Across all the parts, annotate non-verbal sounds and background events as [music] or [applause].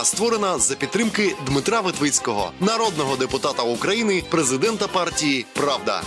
Програма створена за підтримки Дмитра Витвицького, народного депутата України, президента партії Правда.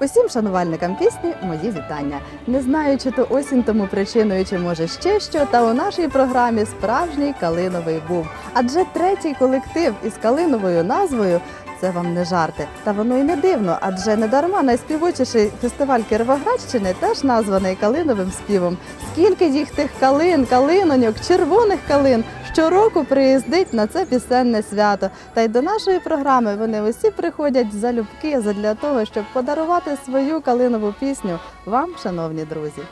Усім шанувальникам пісні мої вітання. Не знаю, чи то осінь тому причиною, чи може ще що, та у нашій програмі справжній калиновий був. Адже третій колектив із калиновою назвою це вам не жарти. Та воно й не дивно, адже недарма найспівучіший фестиваль Кіровоградщини теж названий калиновим співом. Скільки їх тих калин, калиноньок, червоних калин щороку приїздить на це пісенне свято. Та й до нашої програми вони усі приходять залюбки задля того, щоб подарувати свою калинову пісню вам, шановні друзі.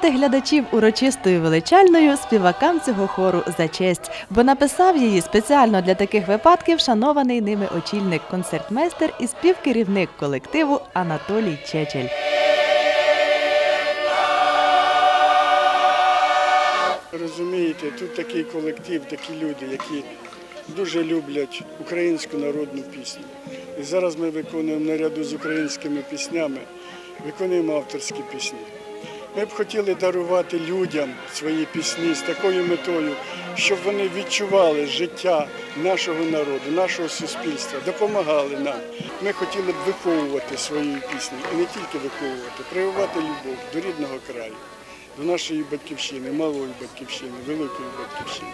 Вітати глядачів урочистою величальною співакам цього хору за честь, бо написав її спеціально для таких випадків шанований ними очільник, концертмейстер і співкерівник колективу Анатолій Чечель. Розумієте, тут такий колектив, такі люди, які дуже люблять українську народну пісню. І зараз ми виконуємо наряду з українськими піснями, виконуємо авторські пісні. Ми б хотіли дарувати людям свої пісні з такою метою, щоб вони відчували життя нашого народу, нашого суспільства, допомагали нам. Ми хотіли б виховувати свої пісні і не тільки виховувати, прививати любов до рідного краю, до нашої батьківщини, малої батьківщини, великої батьківщини.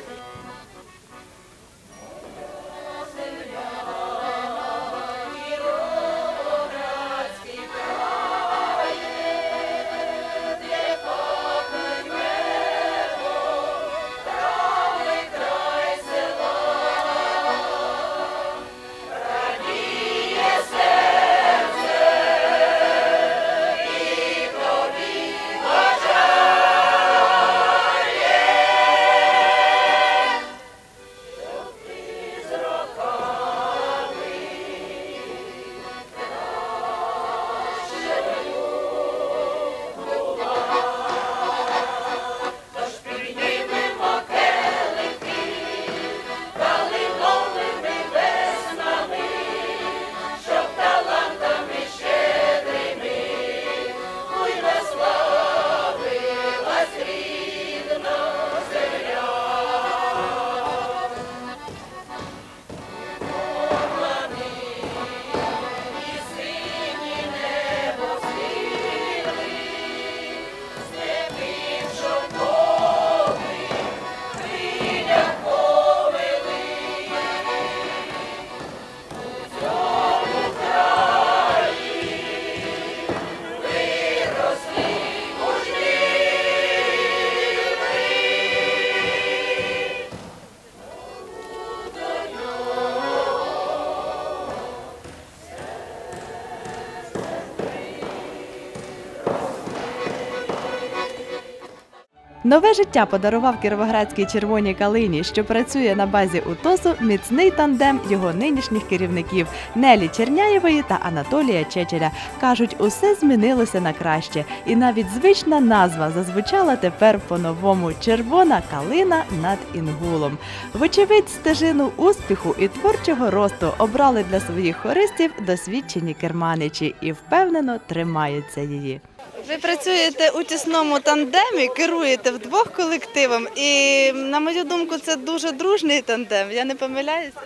Нове життя подарував кіровоградській червоній калині, що працює на базі УТОСу міцний тандем його нинішніх керівників Нелі Черняєвої та Анатолія Чечеля. Кажуть, усе змінилося на краще, і навіть звична назва зазвучала тепер по-новому червона калина над інгулом. Вочевидь, стежину успіху і творчого росту обрали для своїх хористів досвідчені керманичі і впевнено тримаються її. Ви працюєте у тісному тандемі, керуєте вдвох колективом, і на мою думку, це дуже дружний тандем. Я не помиляюся.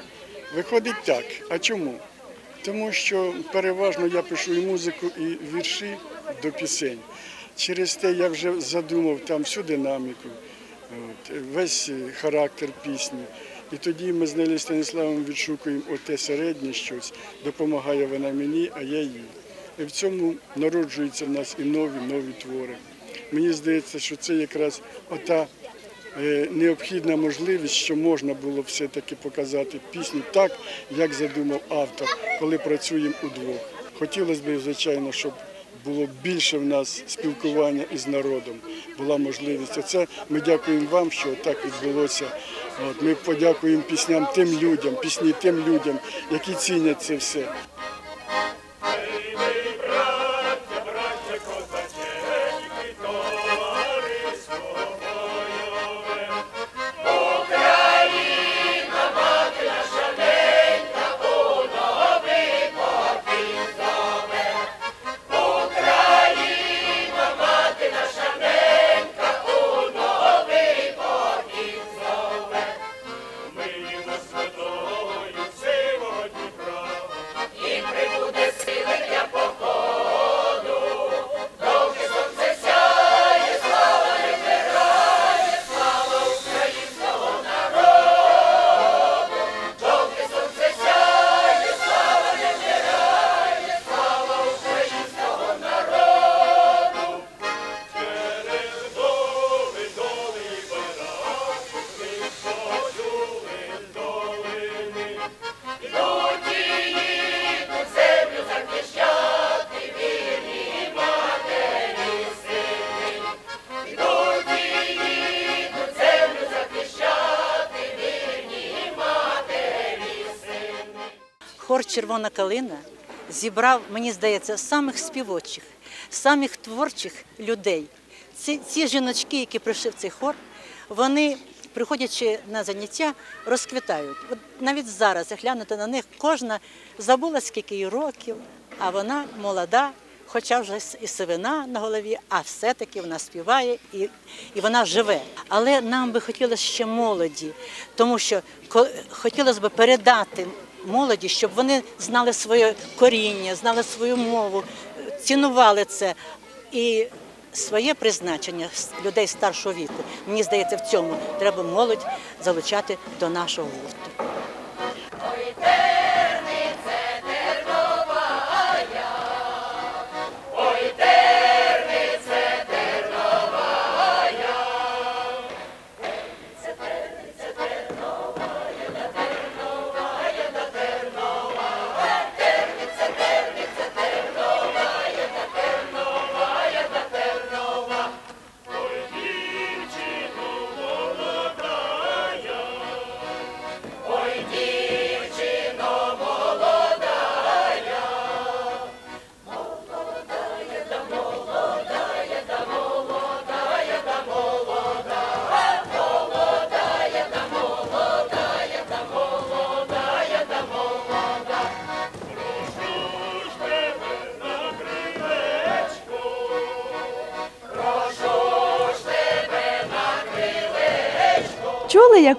Виходить так. А чому? Тому що переважно я пишу і музику, і вірші до пісень. Через те я вже задумав там всю динаміку, весь характер пісні. І тоді ми з Нелі Станіславом відшукуємо оте середнє щось, допомагає вона мені, а я їй. І в цьому народжуються в нас і нові нові твори. Мені здається, що це якраз ота е, необхідна можливість, що можна було все-таки показати пісню так, як задумав автор, коли працюємо удвох. Хотілося б, звичайно, щоб було більше в нас спілкування із народом, була можливість. Оце ми дякуємо вам, що так відбулося. От, ми подякуємо пісням тим людям, пісні тим людям, які цінять це все. Червона калина зібрав, мені здається, самих співочих, самих творчих людей. Ці, ці жіночки, які прийшли в цей хор, вони, приходячи на заняття, розквітають. От навіть зараз, як глянути на них, кожна забула, скільки їй років, а вона молода, хоча вже і сивина на голові, а все-таки вона співає і, і вона живе. Але нам би хотілося ще молоді, тому що хотілося б передати молоді, щоб вони знали своє коріння, знали свою мову, цінували це і своє призначення людей старшого віку. Мені здається, в цьому треба молодь залучати до нашого гурту.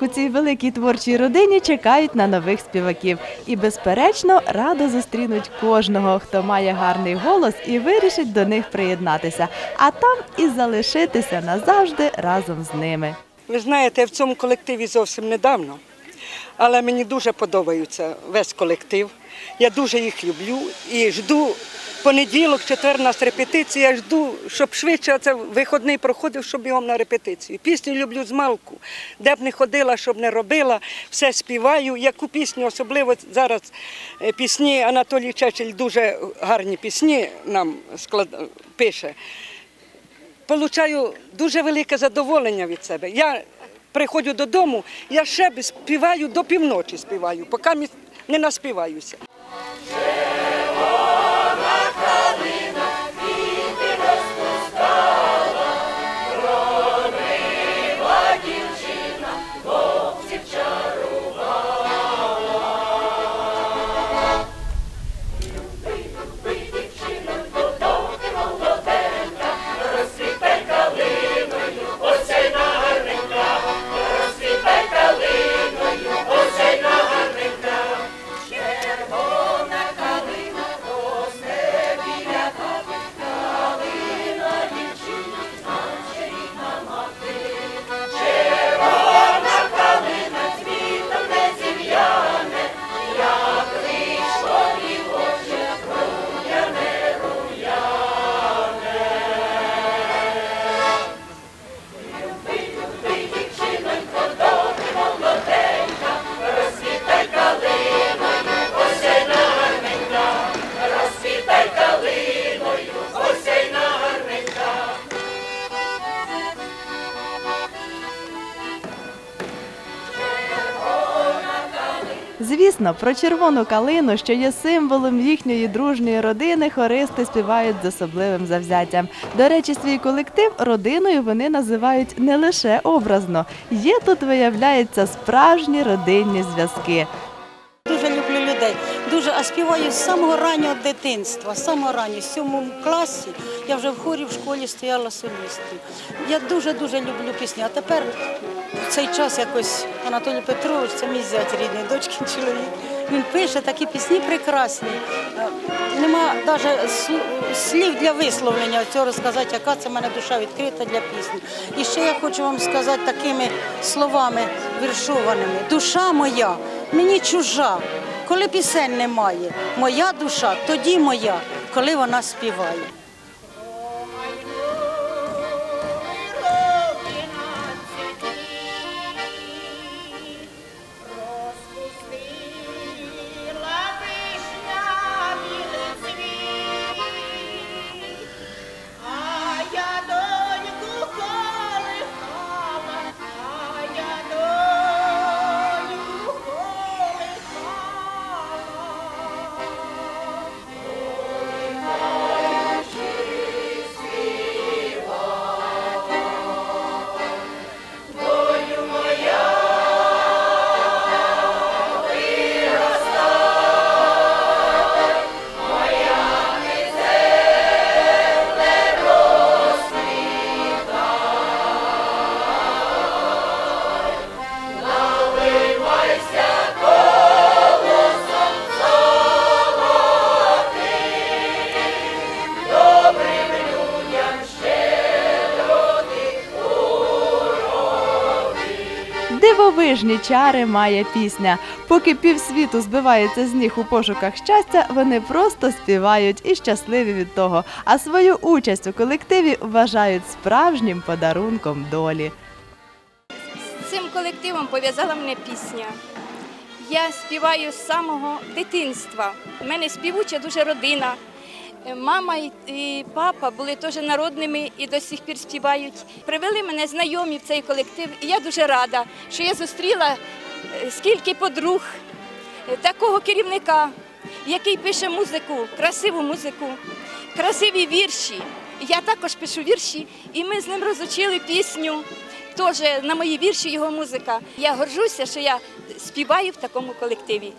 У цій великій творчій родині чекають на нових співаків, і безперечно радо зустрінуть кожного, хто має гарний голос і вирішить до них приєднатися, а там і залишитися назавжди разом з ними. Ви знаєте, я в цьому колективі зовсім недавно, але мені дуже подобається весь колектив. Я дуже їх люблю і жду понеділок, четвер у нас репетиція. Я жду, щоб швидше це виходний проходив, щоб бігом на репетицію. Пісню люблю з малку, де б не ходила, щоб не робила, все співаю. Яку пісню, особливо зараз е, пісні Анатолій Чечель дуже гарні пісні нам склад... пише. Получаю дуже велике задоволення від себе. Я приходжу додому, я ще співаю до півночі співаю, поки не наспіваюся. Звісно, про червону калину, що є символом їхньої дружньої родини, хористи співають з особливим завзяттям. До речі, свій колектив родиною вони називають не лише образно. Є тут, виявляється, справжні родинні зв'язки. Співаю з самого раннього дитинства, з самого раннього, з сьомому класі. Я вже в хорі в школі стояла солістом. Я дуже-дуже люблю пісні. А тепер в цей час якось Анатолій Петрович, це мій зять рідний, дочкин [laughs] чоловік. Він пише такі пісні прекрасні. Е, Нема навіть слів для висловлення цього розказати, яка це в мене душа відкрита для пісні. І ще я хочу вам сказати такими словами віршованими. Душа моя мені чужа, коли пісень немає. Моя душа тоді моя, коли вона співає. Дивовижні чари має пісня. Поки півсвіту збивається з ніг у пошуках щастя, вони просто співають і щасливі від того. А свою участь у колективі вважають справжнім подарунком долі. З цим колективом пов'язала мене пісня. Я співаю з самого дитинства. У мене співуча дуже родина. Е, Мама і- папа були теж народними і до сих пір співають. Привели мене знайомі в цей колектив, і я дуже рада, що я зустріла е, скільки подруг, е, такого керівника, який пише музику, красиву музику, красиві вірші. Я також пишу вірші, і ми з ним розучили пісню. Теж на мої вірші його музика. Я горжуся, що я співаю в такому колективі.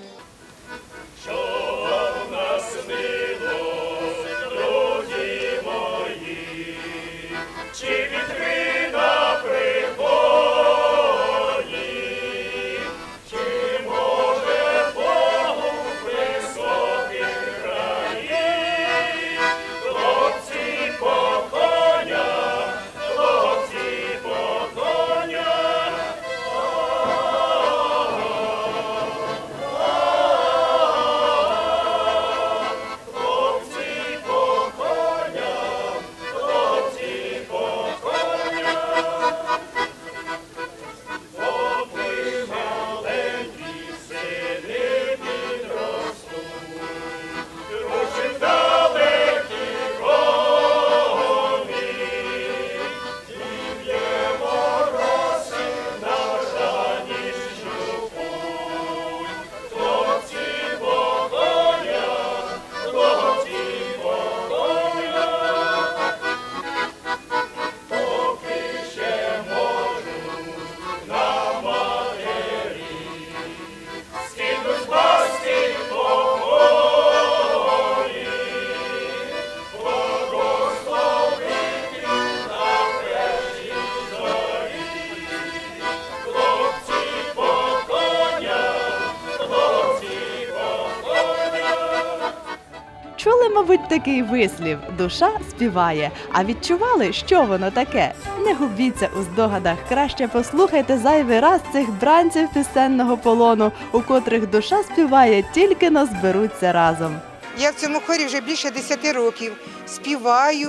Такий вислів душа співає. А відчували, що воно таке? Не губіться у здогадах. Краще послухайте зайвий раз цих бранців пісенного полону, у котрих душа співає, тільки но зберуться разом. Я в цьому хорі вже більше 10 років. Співаю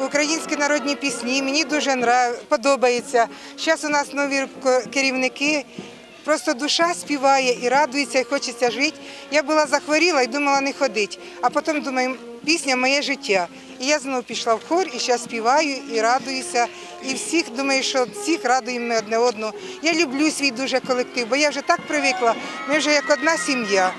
українські народні пісні. Мені дуже подобається. Зараз у нас нові керівники. Просто душа співає і радується, і хочеться жити. Я була захворіла і думала не ходити. А потім думаю, пісня моє життя. І я знову пішла в хор, і зараз співаю, і радуюся. І всіх думаю, що всіх радуємо одне одного. Я люблю свій дуже колектив, бо я вже так привикла. Ми вже як одна сім'я.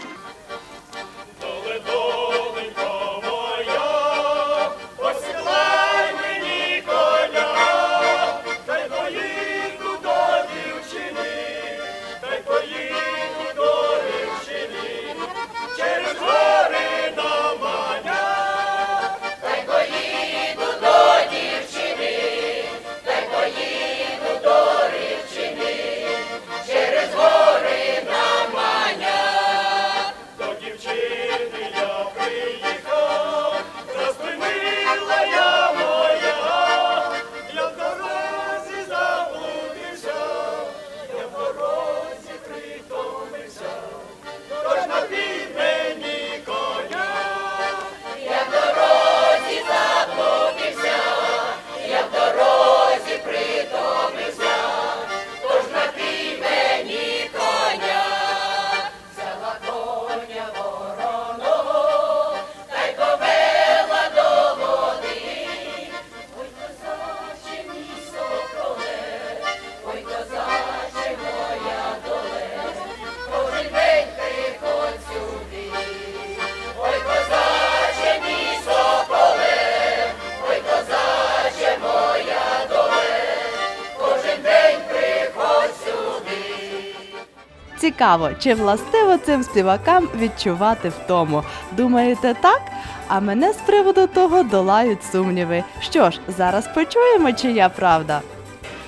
Цікаво, чи властиво цим співакам відчувати втому. Думаєте так? А мене з приводу того долають сумніви. Що ж, зараз почуємо, чия правда.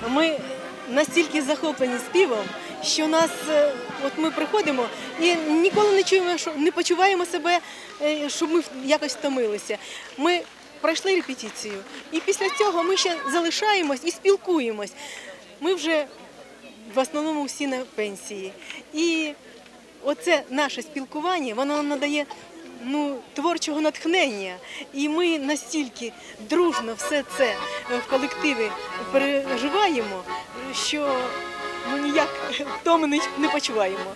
Ми настільки захоплені співом, що нас, е, от ми приходимо і ніколи не чуємо, що не почуваємо себе, е, щоб ми якось втомилися. Ми пройшли репетицію, і після цього ми ще залишаємось і спілкуємось. Ми вже в основному всі на пенсії. І оце наше спілкування, воно надає ну, творчого натхнення. І ми настільки дружно все це в колективі переживаємо, що ну, ніяк втоми не, не почуваємо.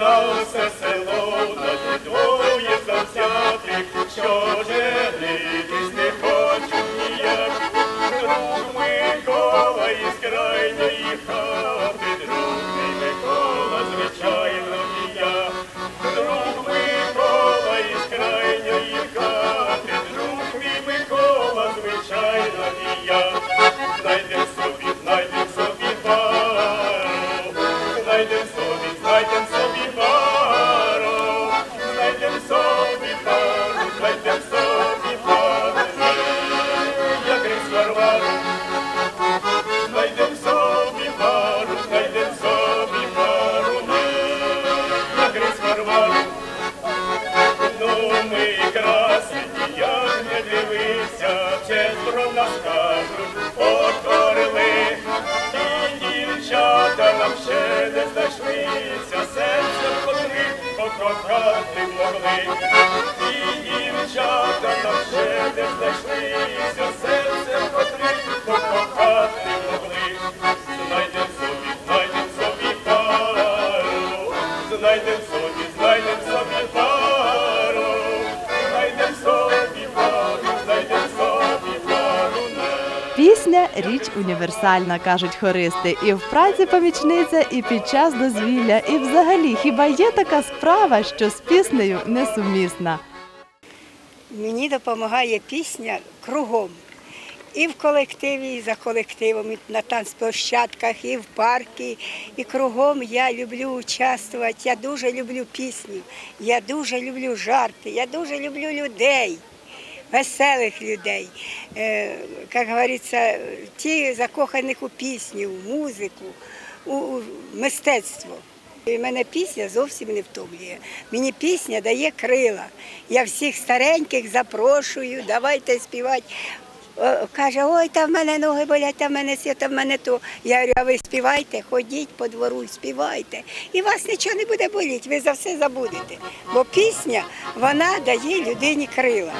На усе село надідує завзятих, що женитись не хочуть ніяк. Друг Микола із крайньої хати, друг мій Микола, звичайно, і я. Друг Микола із крайньої хати, друг мій Микола, звичайно, і я. Знайдем собі, знайдем собі пару, знайдем собі, знайдем нам ще не знайшлися, серця котрих покохати могли. І дівчата нам ще не знайшлися, серця котрих покохати могли. Знайдем собі, знайдем собі пару, знайдем собі, знайдем собі Пісня річ універсальна, кажуть хористи, і в праці помічниця, і під час дозвілля. І взагалі, хіба є така справа, що з піснею несумісна? Мені допомагає пісня кругом. І в колективі, і за колективом, і на танцплощадках, і в парку. І кругом я люблю участвувати. Я дуже люблю пісню, я дуже люблю жарти, я дуже люблю людей, веселих людей. Е, Як говориться, ті закоханих у пісню, у музику, у мистецтво. І мене пісня зовсім не втомлює. Мені пісня дає крила. Я всіх стареньких запрошую, давайте співати. Каже, ой, там в мене ноги болять, там в мене сі, там в мене то. Я говорю, а ви співайте, ходіть по двору, співайте. І вас нічого не буде боліти, ви за все забудете. Бо пісня, вона дає людині крила.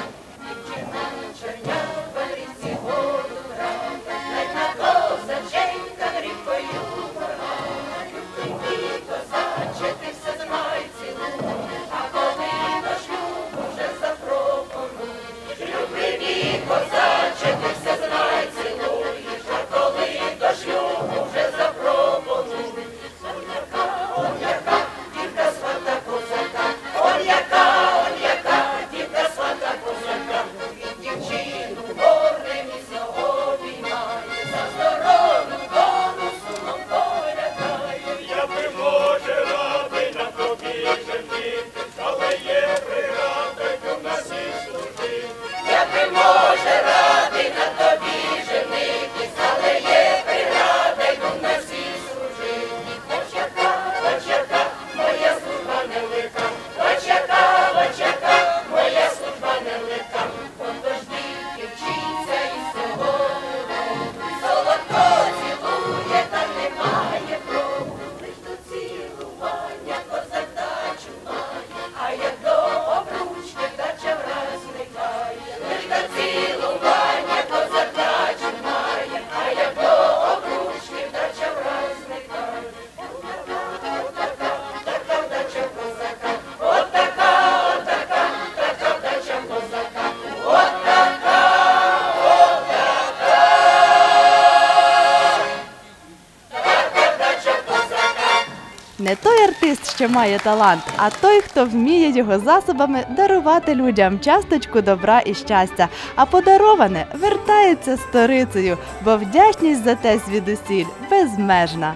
Має талант, а той, хто вміє його засобами дарувати людям часточку добра і щастя. А подароване вертається сторицею, бо вдячність за те звідусіль безмежна.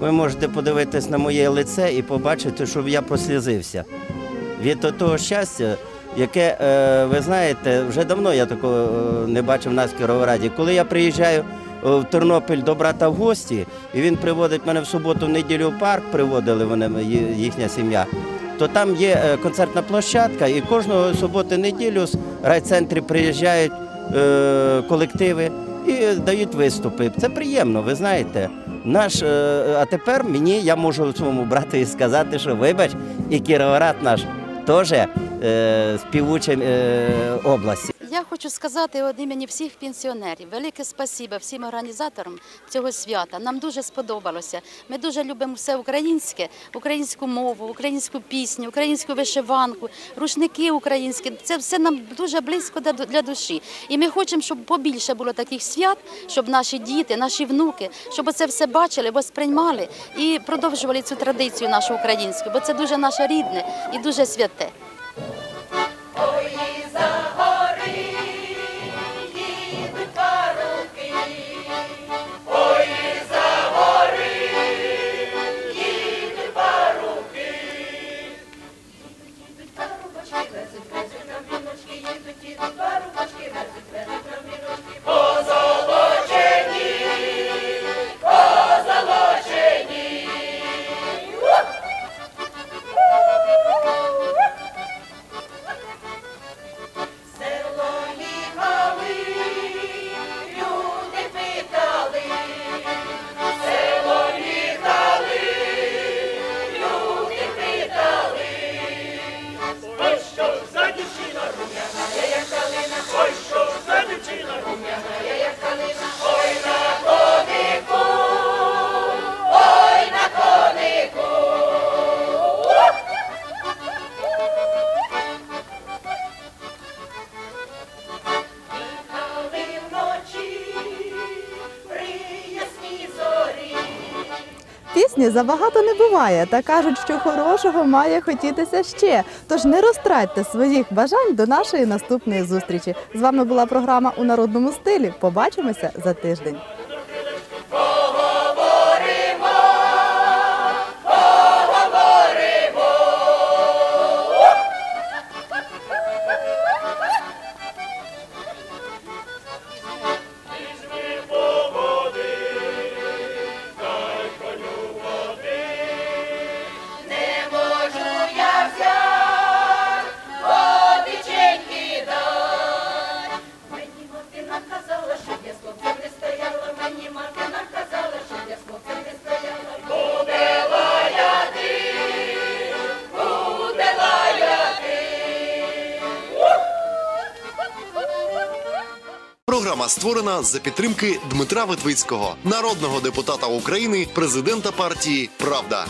Ви можете подивитись на моє лице і побачити, що я прослізився від того щастя, яке, е, ви знаєте, вже давно я такого е, не бачив в нас в Кіровограді. Коли я приїжджаю в Тернопіль до брата в гості, і він приводить мене в суботу, в неділю в парк, приводили вони їхня сім'я. То там є е, концертна площадка, і кожного суботи неділю з райцентрі приїжджають е, колективи і дають виступи. Це приємно, ви знаєте. Наш, е, а тепер мені я можу своєму брату сказати, що вибач, і Кіровоград наш теж е, співуча е, області. Я хочу сказати від імені всіх пенсіонерів велике спасибо всім організаторам цього свята. Нам дуже сподобалося. Ми дуже любимо все українське, українську мову, українську пісню, українську вишиванку, рушники українські. Це все нам дуже близько для- душі. І ми хочемо, щоб побільше було таких свят, щоб наші діти, наші внуки, щоб це все бачили, сприймали і продовжували цю традицію нашу українську, бо це дуже наше рідне і дуже святе. Забагато не буває, та кажуть, що хорошого має хотітися ще. Тож не розтратьте своїх бажань до нашої наступної зустрічі. З вами була програма у народному стилі. Побачимося за тиждень. Створена за підтримки Дмитра Витвицького, народного депутата України, президента партії Правда.